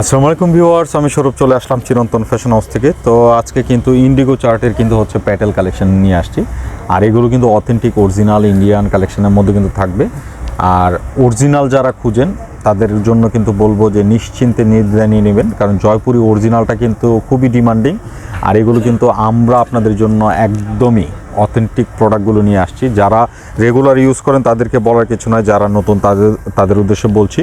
আসসালামু আলাইকুম ভিউয়ার্স, আমি সৌরভ চলে আসলাম চিরন্তন ফ্যাশন হাউস থেকে। তো আজকে কিন্তু ইন্ডিগো চার্টের কিন্তু হচ্ছে প্যাটেল কালেকশন নিয়ে আসছি। আর এগুলো কিন্তু অথেন্টিক অরিজিনাল ইন্ডিয়ান কালেকশনের মধ্যে কিন্তু থাকবে। আর অরিজিনাল যারা খুঁজেন তাদের জন্য কিন্তু বলব যে নিশ্চিন্তে নির্দ্বিধায় নিয়ে নেবেন, কারণ জয়পুরি অরিজিনালটা কিন্তু খুবই ডিমান্ডিং আর এগুলো কিন্তু আমরা আপনাদের জন্য একদমই অথেন্টিক প্রোডাক্টগুলো নিয়ে আসছি। যারা রেগুলার ইউজ করেন তাদেরকে বলার কিছু নয়, যারা নতুন তাদের তাদের উদ্দেশ্যে বলছি,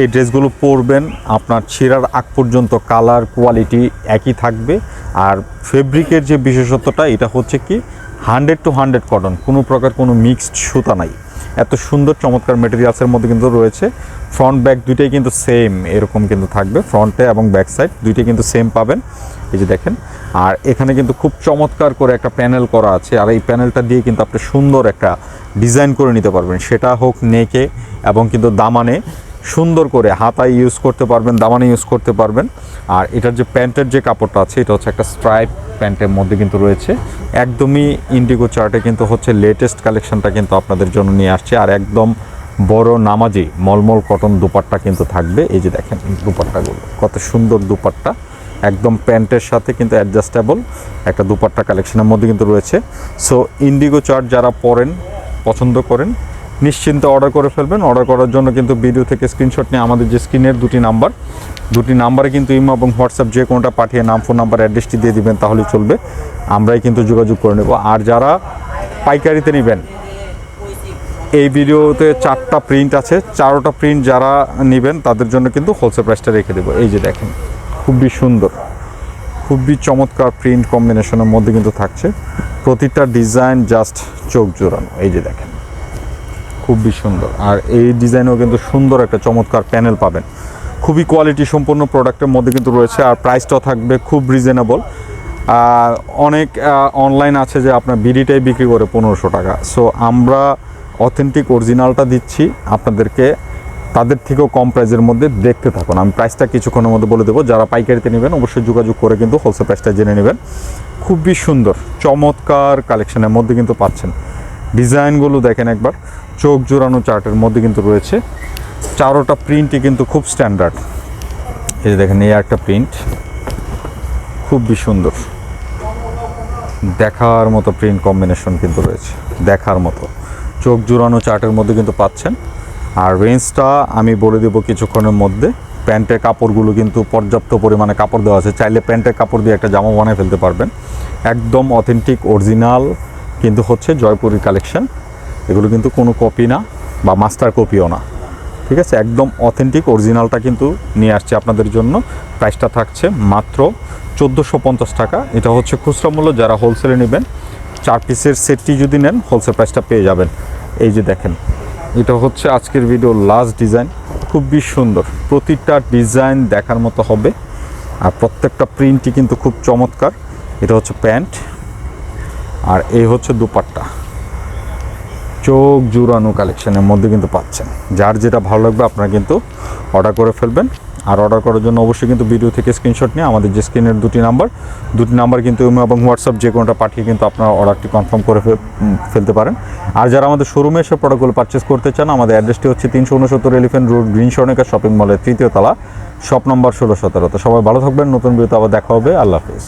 এই ড্রেসগুলো পরবেন, আপনার ছেঁড়ার আগ পর্যন্ত কালার কোয়ালিটি একই থাকবে, আর ফেব্রিকের যে বিশেষত্বটা, এটা হচ্ছে কি হান্ড্রেড টু হান্ড্রেড কটন কোনো প্রকার কোনো মিক্সড সুতা নাই। এত সুন্দর চমৎকার মেটেরিয়ালসের মধ্যে কিন্তু রয়েছে। ফ্রন্ট ব্যাক দুইটাই কিন্তু সেম এরকম কিন্তু থাকবে। ফ্রন্টে এবং ব্যাক সাইড দুইটাই কিন্তু সেম পাবেন। এই যে দেখেন। আর এখানে কিন্তু খুব চমৎকার করে একটা প্যানেল করা আছে। আর এই প্যানেলটা দিয়ে কিন্তু আপনি সুন্দর একটা ডিজাইন করে নিতে পারবেন। সেটা হোক নেকে এবং কিন্তু দামানে। সুন্দর করে হাতায় ইউজ করতে পারবেন, দামানে ইউজ করতে পারবেন। আর এটার যে প্যান্টের যে কাপড়টা আছে, এটা হচ্ছে একটা স্ট্রাইপ প্যান্টের মধ্যে কিন্তু রয়েছে। একদমই ইন্ডিগো চার্টে কিন্তু হচ্ছে লেটেস্ট কালেকশনটা কিন্তু আপনাদের জন্য নিয়ে আসছে। আর একদম বড় নামাজি মলমল কটন দুপাট্টা কিন্তু থাকবে। এই যে দেখেন দুপাট্টাগুলো, কত সুন্দর দুপাট্টা। একদম প্যান্টের সাথে কিন্তু অ্যাডজাস্টেবল একটা দুপাট্টা কালেকশনের মধ্যে কিন্তু রয়েছে। সো ইন্ডিগো চার্ট যারা পরেন, পছন্দ করেন নিশ্চিন্তে অর্ডার করে ফেলবেন। অর্ডার করার জন্য কিন্তু ভিডিও থেকে স্ক্রিনশট নিয়ে আমাদের যে স্ক্রিনের দুটি নাম্বার দুটি নাম্বারে কিন্তু ইমো এবং হোয়াটসঅ্যাপ যে কোনোটা পাঠিয়ে নাম ফোন নাম্বার অ্যাড্রেসটি দিয়ে দিবেন, তাহলে চলবে। আমরাই কিন্তু যোগাযোগ করে নেব। আর যারা পাইকারিতে নেবেন, এই ভিডিওতে চারটা প্রিন্ট আছে। চারোটা প্রিন্ট যারা নেবেন, তাদের জন্য কিন্তু হোলসেল প্রাইসটা রেখে দেবো। এই যে দেখেন, খুবই সুন্দর, খুবই চমৎকার প্রিন্ট কম্বিনেশনের মধ্যে কিন্তু থাকছে। প্রতিটা ডিজাইন জাস্ট চোখ জোরানো এই যে দেখেন। খুবই সুন্দর। আর এই ডিজাইনেও কিন্তু সুন্দর একটা চমৎকার প্যানেল পাবেন। খুবই কোয়ালিটি সম্পন্ন প্রোডাক্টের মধ্যে কিন্তু রয়েছে আর প্রাইসটাও থাকবে খুব রিজনেবল। অনেক অনলাইন আছে যে আপনার বিডিটাই বিক্রি করে পনেরোশো টাকা। সো আমরা অথেন্টিক অরিজিনালটা দিচ্ছি আপনাদেরকে। তাদের থেকেও কম প্রাইসের মধ্যে দেখতে থাকুন। আমি প্রাইসটা কিছুক্ষণের মধ্যে বলে দেবো। যারা পাইকারিতে নেবেন, অবশ্যই যোগাযোগ করে কিন্তু হোলসেল প্রাইসটা জেনে নেবেন। খুবই সুন্দর, চমৎকার কালেকশনের মধ্যে কিন্তু পাচ্ছেন। ডিজাইনগুলো দেখেন একবার। চোখ জোড়ানো চার্টের মধ্যে কিন্তু রয়েছে। চারোটা প্রিন্টই কিন্তু খুব স্ট্যান্ডার্ড এই যে দেখেন, এই একটা প্রিন্ট খুবই সুন্দর। দেখার মতো প্রিন্ট কম্বিনেশন কিন্তু রয়েছে। দেখার মতো। চোখ জোড়ানো চার্টের মধ্যে কিন্তু পাচ্ছেন। আর রেঞ্জটা আমি বলে দেবো কিছুক্ষণের মধ্যে। প্যান্টের কাপড়গুলো কিন্তু পর্যাপ্ত পরিমাণে কাপড় দেওয়া আছে। চাইলে প্যান্টের কাপড় দিয়ে একটা জামা বানিয়ে ফেলতে পারবেন। একদম অথেন্টিক অরিজিনাল কিন্তু হচ্ছে জয়পুরি কালেকশন এগুলো কিন্তু কোনো কপি না বা মাস্টার কপিও না। ঠিক আছে? একদম অথেন্টিক অরিজিনালটা কিন্তু নিয়ে আসছে আপনাদের জন্য। প্রাইসটা থাকছে মাত্র চোদ্দোশো পঞ্চাশ টাকা। এটা হচ্ছে খুচরা মূল্য, যারা হোলসেলে নেবেন, চার পিসের সেটটি যদি নেন হোলসেল প্রাইসটা পেয়ে যাবেন। এই যে দেখেন, এটা হচ্ছে আজকের ভিডিও লাস্ট ডিজাইন খুবই সুন্দর। প্রতিটা ডিজাইন দেখার মতো হবে। আর প্রত্যেকটা প্রিন্টই কিন্তু খুব চমৎকার। এটা হচ্ছে প্যান্ট। আর এই হচ্ছে দুপাট্টা। চোখ জুড়ানো কালেকশনের মধ্যে কিন্তু পাচ্ছেন। যার যেটা ভালো লাগবে আপনারা কিন্তু অর্ডার করে ফেলবেন। আর অর্ডার করার জন্য অবশ্যই কিন্তু ভিডিও থেকে স্ক্রিনশট নিয়ে আমাদের যে স্ক্রিনের দুটি নাম্বার দুটি নাম্বার কিন্তু এবং হোয়াটসঅ্যাপ যে কোনোটা পাঠিয়ে কিন্তু আপনার অর্ডারটি কনফার্ম করে ফেলতে পারেন। আর যারা আমাদের শোরুমে এসে প্রোডাক্টগুলো পারচেস করতে চান, আমাদের অ্যাড্রেসটি হচ্ছে তিনশো উনসত্তর এলিফেন্ট রোড গ্রিন সর্ণিকা শপিং মলের তৃতীয় তলা শপ নম্বর ষোলো সতেরো। তো সবাই ভালো থাকবেন, নতুন ভিডিওতে আবার দেখা হবে। আল্লাহ হাফিজ।